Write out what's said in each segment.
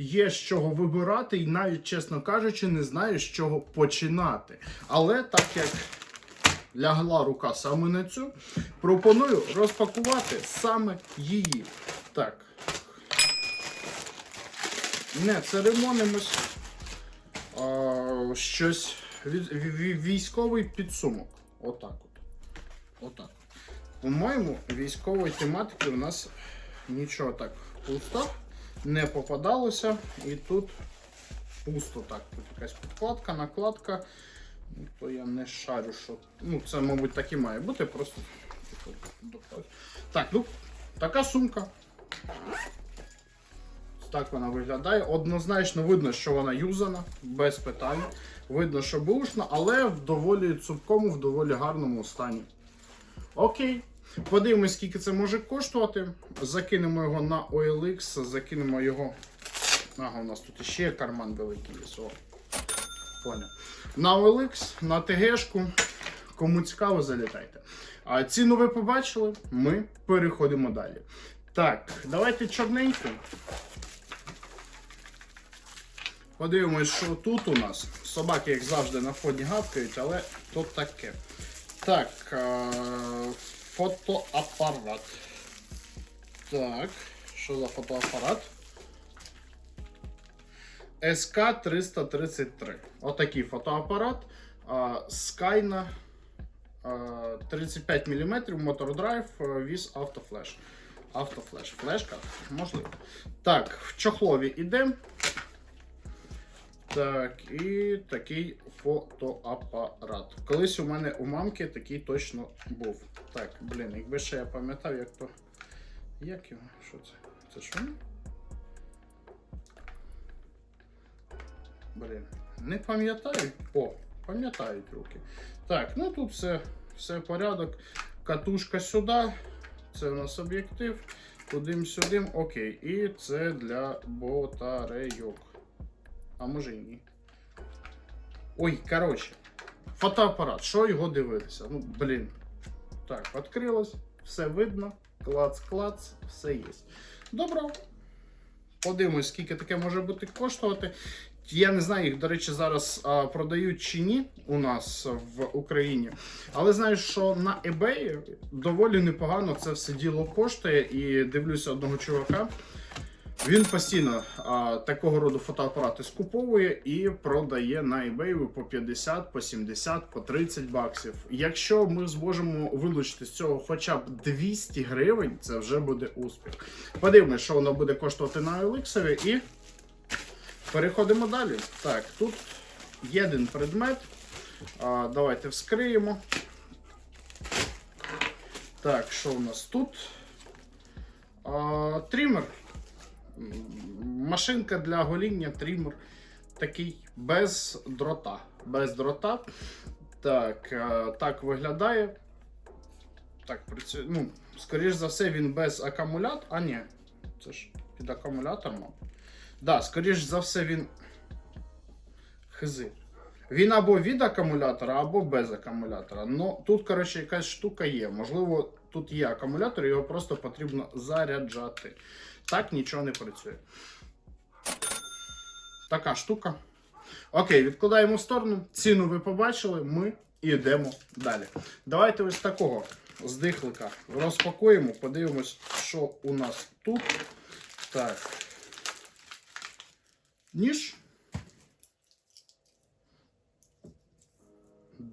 є з чого вибирати, і навіть, чесно кажучи, не знаю, з чого починати. Але так як лягла рука саме на цю, пропоную розпакувати саме її. Так. Не церемонимось. Щось військовий підсумок. Отак от. Отак. По-моєму, військової тематики у нас нічого так пусто не попадалося. І тут пусто так. Тут якась підкладка, накладка. Ну, то я не шарю, що. Ну, це, мабуть, так і має бути, просто. Так, ну, така сумка. Так вона виглядає. Однозначно видно, що вона юзана, без питань. Видно, що бушна, але в доволі цупкому, в доволі гарному стані. Окей. Подивимось, скільки це може коштувати. Закинемо його на OLX, закинемо його. Ага, у нас тут ще карман великий. О, поняв. На OLX, на ТГшку. Кому цікаво, залітайте. А ціну ви побачили, ми переходимо далі. Так, давайте чорненьку. Подивимось, що тут у нас. Собаки, як завжди, на фоні гавкають, але то таке. Так, фотоапарат. Так, що за фотоапарат? СК-333. Отакий фотоапарат. Skyna 35 мм мотордрайв віз автофлеш. Автофлеш. Флешка? Можливо. Так, в чохлові іде. Так, і такий фотоапарат. Колись у мене у мамки такий точно був. Так, блін, якби ще я пам'ятав, як то. Як його? Що це? Це що? Блін, не пам'ятаю. О, пам'ятають руки. Так, ну тут все, все порядок. Катушка сюди. Це у нас об'єктив. Тудим-сюдим. Окей. І це для батарейок. А може і ні. Ой, коротше. Фотоапарат. Що його дивитися? Ну, блін. Так, відкрилось, все видно. Клац-клац, все є. Добро. Подивимось, скільки таке може бути коштувати. Я не знаю, їх, до речі, зараз а, продають чи ні у нас в Україні. Але знаю, що на eBay доволі непогано це все діло коштує. І дивлюся одного чувака. Він постійно а, такого роду фотоапарати скуповує і продає на eBay по 50, по 70, по 30 баксів. Якщо ми зможемо вилучити з цього хоча б 200 гривень, це вже буде успіх. Подивимось, що воно буде коштувати на OLX і переходимо далі. Так, тут є один предмет. А, давайте вскриємо. Так, що у нас тут? А, трімер. Машинка для гоління, трімер. Такий без дрота. Без дрота. Так, е, так виглядає. Так. Ну, скоріш за все, він без акумулятора. А, ні. Це ж під акумулятор, мабуть. Да, скоріш за все, він. Хизи. Він або від акумулятора, або без акумулятора. Ну, тут, коротше, якась штука є. Можливо, тут є акумулятор, його просто потрібно заряджати. Так нічого не працює. Така штука. Окей, відкладаємо в сторону. Ціну ви побачили, ми йдемо далі. Давайте ось такого здихлика розпакуємо, подивимось, що у нас тут. Так. Ніж.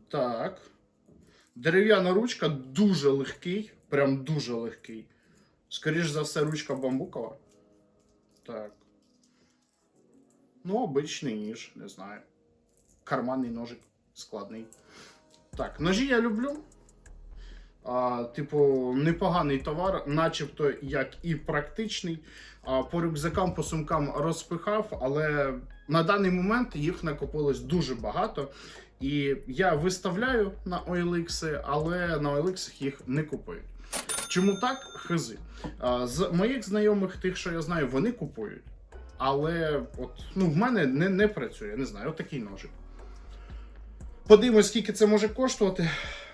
Так. Дерев'яна ручка дуже легкий, прям дуже легкий. Скоріш за все, ручка бамбукова. Так. Ну, обичний ніж, не знаю. Карманний ножик складний. Так, ножі я люблю. А, типу, непоганий товар, начебто як і практичний. А, по рюкзакам, по сумкам розпихав, але на даний момент їх накопилось дуже багато. І я виставляю на OLX, але на OLX їх не купують. Чому так? Хизи. З моїх знайомих, тих, що я знаю, вони купують. Але от, ну, в мене не, не працює, не знаю, от такий ножик. Подивимось, скільки це може коштувати.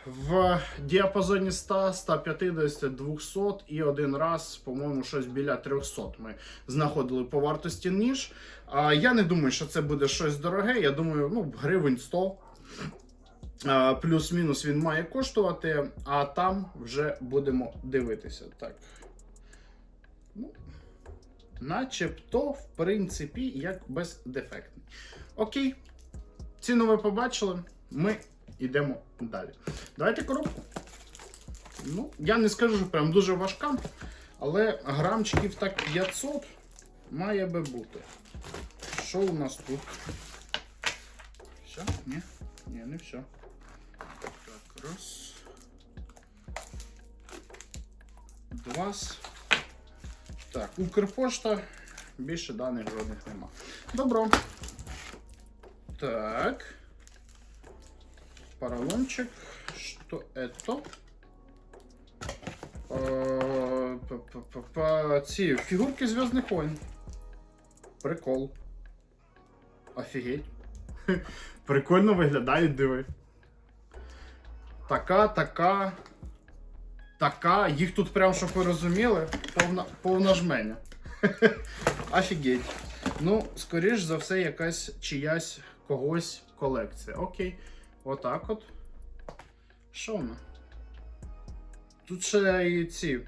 в діапазоні 100, 150, 200 і один раз, по-моєму, щось біля 300 ми знаходили по вартості ніж. Я не думаю, що це буде щось дороге. Я думаю, ну, гривень 100. Плюс-мінус він має коштувати, а там вже будемо дивитися. Так. Ну, начебто, в принципі, як бездефектний. Окей. Ціну ви побачили. Ми йдемо далі. Давайте коробку. Ну, я не скажу, що прям дуже важка, але грамчиків так 500 має би бути. Що у нас тут? Все? Ні? Ні, не все. Раз. Два. Так, Укрпошта. Більше даних жодних нема. Добро. Так. Поролончик. Что это? Е. Ці фігурки Зв'язних войн. Прикол. Офігеть. Прикольно виглядають, диви. Така, така. Така. Їх тут прям, щоб ви розуміли, повна, повна жменя. Офігеть. Ну, скоріш за все, якась чиясь когось колекція. Окей. Отак от. Що воно? Тут ще і ці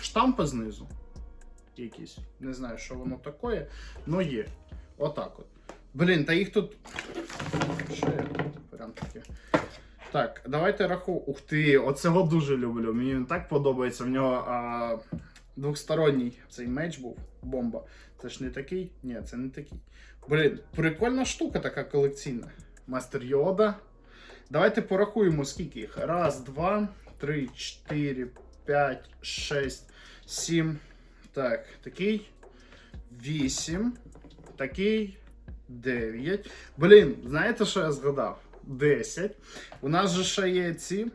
штампи знизу. Якісь. Не знаю, що воно таке, но є. Отак от. Блін, та їх тут. Що я? Прям таке. Так, давайте раху. Ух ти, оцього дуже люблю. Мені він так подобається. В нього а, двохсторонній цей меч був. Бомба. Це ж не такий? Ні, це не такий. Блін, прикольна штука така колекційна. Мастер Йода. Давайте порахуємо, скільки їх. Раз, два, три, чотири, п'ять, шесть, сім. Так, такий. Вісім. Такий. Дев'ять. Блін, знаєте, що я згадав? Десять. У нас же ще є ці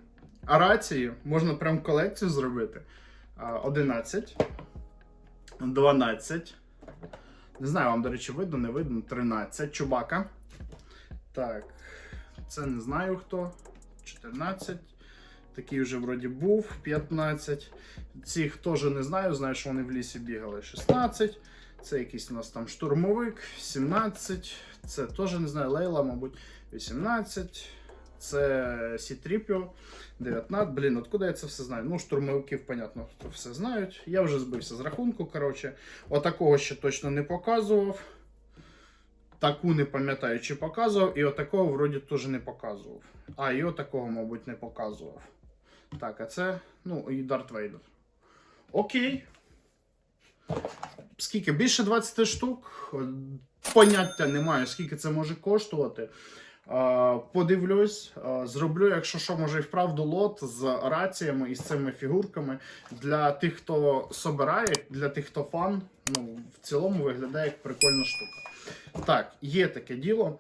арації. Можна прям колекцію зробити. А, Одинадцять. Дванадцять. Не знаю, вам, до речі, видно, не видно. 13. Чубака. Так. Це не знаю хто. 14. Такий вже вроді був. 15. Цих теж не знаю. Знаю, що вони в лісі бігали. 16. Це якийсь у нас там штурмовик. 17. Це теж не знаю. Лейла, мабуть, 18. Це Сітріпіо 19. Блін, откуда я це все знаю? Ну, штурмовиків, понятно, хто все знають. Я вже збився з рахунку. Коротше, отакого ще точно не показував. Таку не пам'ятаю, чи показував, і отакого вроді теж не показував. А, і отакого, мабуть, не показував. Так, а це, ну, і Дарт Вейдер. Окей. Скільки? Більше 20 штук. Поняття немає, скільки це може коштувати. Подивлюсь, зроблю, якщо що, може і вправду лот з раціями і з цими фігурками. Для тих, хто собирає, для тих, хто фан, ну, в цілому виглядає як прикольна штука. Так, є таке діло.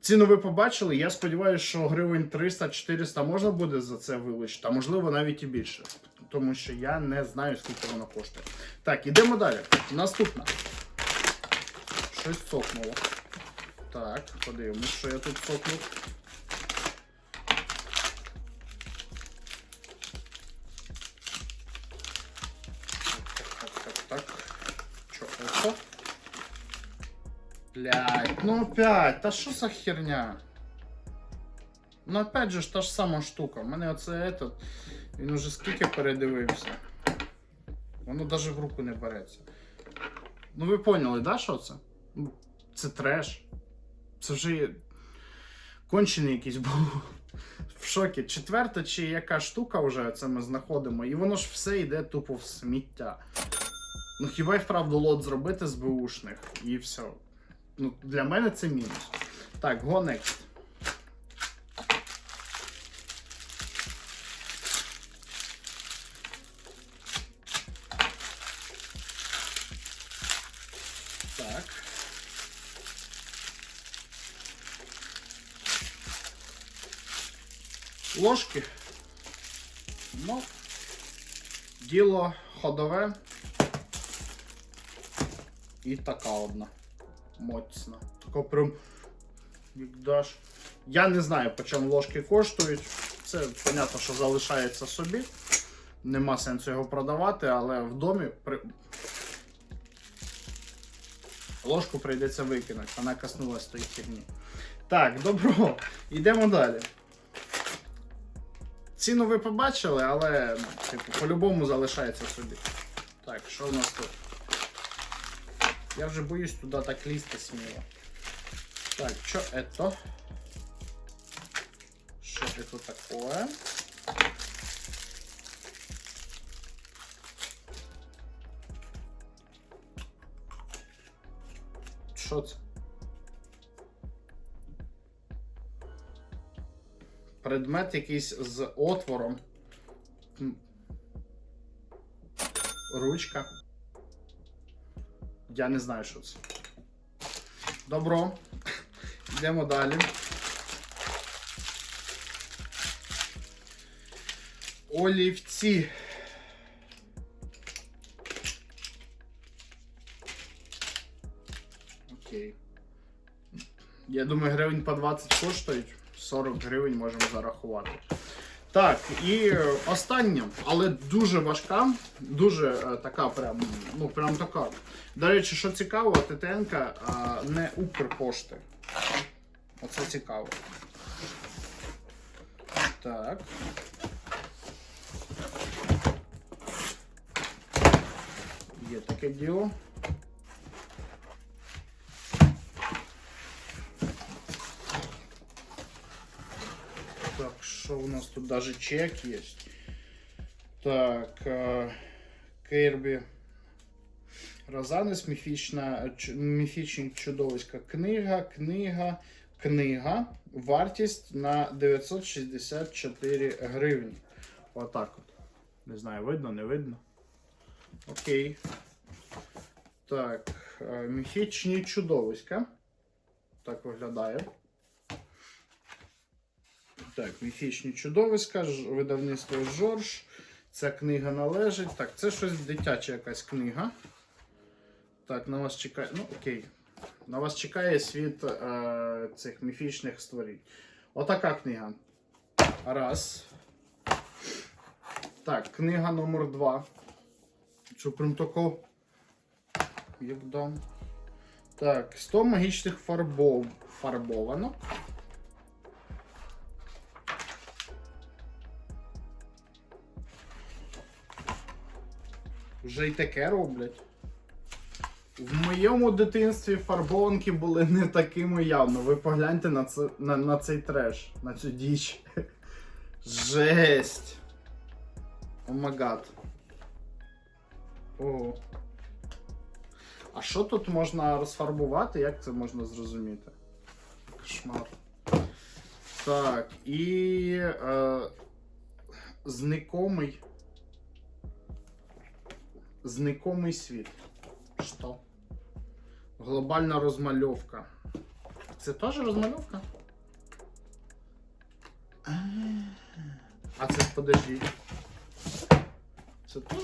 Ціну ви побачили. Я сподіваюся, що гривень 300-400 можна буде за це вилучити, а можливо навіть і більше. Тому що я не знаю, скільки воно коштує. Так, ідемо далі. Наступна. Щось цокнуло. Так, подивимось, що я тут цокнув. Блядь, ну опять, та що за херня? Ну опять же та ж сама штука. У мене оце этот, він уже скільки передивився. Воно навіть в руку не береться. Ну ви поняли, да, що це? Це треш. Це вже кончений якийсь був. В шокі. Четверта чи яка штука вже це ми знаходимо, і воно ж все йде тупо в сміття. Ну хіба й вправду лот зробити з бушних і все. Ну, для мене це мінус. Так, go next. Так. Ложки. Ну, діло ходове. І така одна. Моцна. Така прям. Як даш. Я не знаю, по чому ложки коштують. Це, понятно, що залишається собі. Нема сенсу його продавати, але в домі при... ложку прийдеться викинути. Вона коснулась тої херні. Так, добро. Йдемо далі. Ціну ви побачили, але ну, типу, по-любому залишається собі. Так, що в нас тут? Я вже боюсь туди так лізти сміло. Так, що это? Що это такое? Що це? Предмет якийсь з отвором. Ручка. Я не знаю, що це. Добро. Йдемо далі. Олівці. Окей. Я думаю, гривень по 20 коштують. 40 гривень можемо зарахувати. Так, і е, остання, але дуже важка, дуже е, така, прям, ну прям така. До речі, що цікаво, ТТНК е, не Укрпошти. Оце цікаво. Так. Є таке діло. Так, что у нас тут даже чек есть. Так, э, Кербі. Розанес, міфічна, міфічні чудовиська. Книга, книга, книга. Вартість на 964 гривні. Отак от. Не знаю, видно, не видно. Окей. Так, е, міфічні чудовиська. Так виглядає. Так, міфічні чудовиська, видавництво Жорж. Ця книга належить. Так, це щось дитяча якась книга. Так, на вас чекає. Ну, окей. На вас чекає світ е, цих міфічних створінь. Отака книга. Раз. Так, книга номер два. Що прям тако. Як дам. Так, 100 магічних фарбов... фарбованок. Вже й таке роблять. В моєму дитинстві фарбованки були не такими явно. Ви погляньте на, це, на, на цей треш, на цю діч. Жесть. Омагад. Ого. А що тут можна розфарбувати? Як це можна зрозуміти? Кошмар. Так, і е, зникомий. Знакомый світ. Що? Глобальна розмальовка. Це теж розмальовка? А це подожди. Це теж?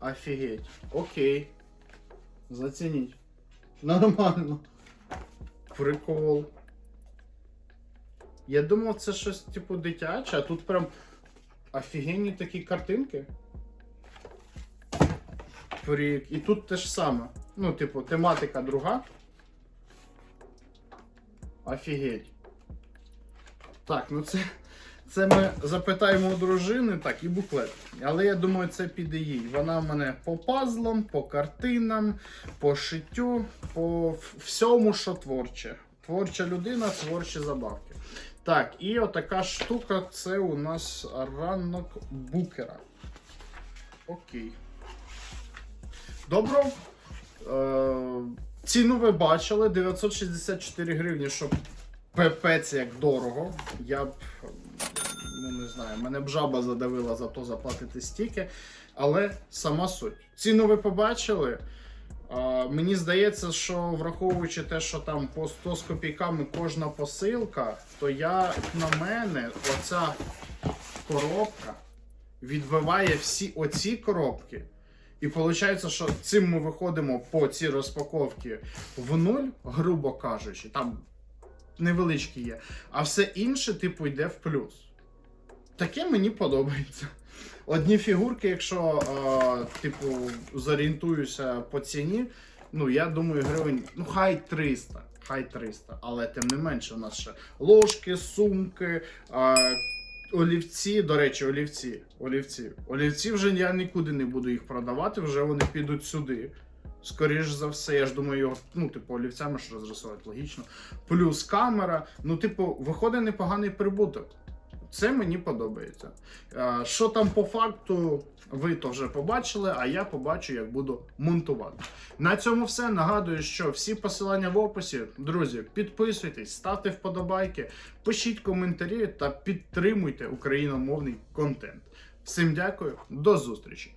Офігеть. Окей. Зацініть. Нормально. Прикол. Я думав, це щось типу дитяче, а тут прям офігенні такі картинки. І тут те ж саме. Ну, типу, тематика друга. Офігеть. Так, ну це. Це ми запитаємо у дружини, так, і буклет. Але я думаю, це піде їй. Вона в мене по пазлам, по картинам, по шиттю, по всьому, що творче. Творча людина, творчі забавки. Так, і отака штука це у нас ранок букера. Окей. Добро. Е, ціну ви бачили 964 гривні, що пепець як дорого. Я б ну не знаю, мене б жаба задавила за то заплатити стільки. Але сама суть. Ціну ви побачили. Мені здається, що враховуючи те, що там по 100 з копійками кожна посилка, то я на мене оця коробка відбиває всі оці коробки І виходить, що цим ми виходимо по цій розпаковці в нуль, грубо кажучи, там невеличкі є, а все інше, типу, йде в плюс. Таке мені подобається. Одні фігурки, якщо, е, типу, зорієнтуюся по ціні, ну я думаю, гривень, ну хай 300. Хай 300, але тим не менше, у нас ще ложки, сумки, е, олівці. До речі, олівці. Олівці. Олівці вже я нікуди не буду їх продавати, вже вони підуть сюди. Скоріш за все, я ж думаю, його, ну, типу, олівцями ж розрисувати логічно. Плюс камера. Ну, типу, виходить непоганий прибуток. Це мені подобається. Е, Що там по факту, ви то вже побачили, а я побачу, як буду монтувати. На цьому все. Нагадую, що всі посилання в описі. Друзі, підписуйтесь, ставте вподобайки, пишіть коментарі та підтримуйте україномовний контент. Всім дякую, до зустрічі!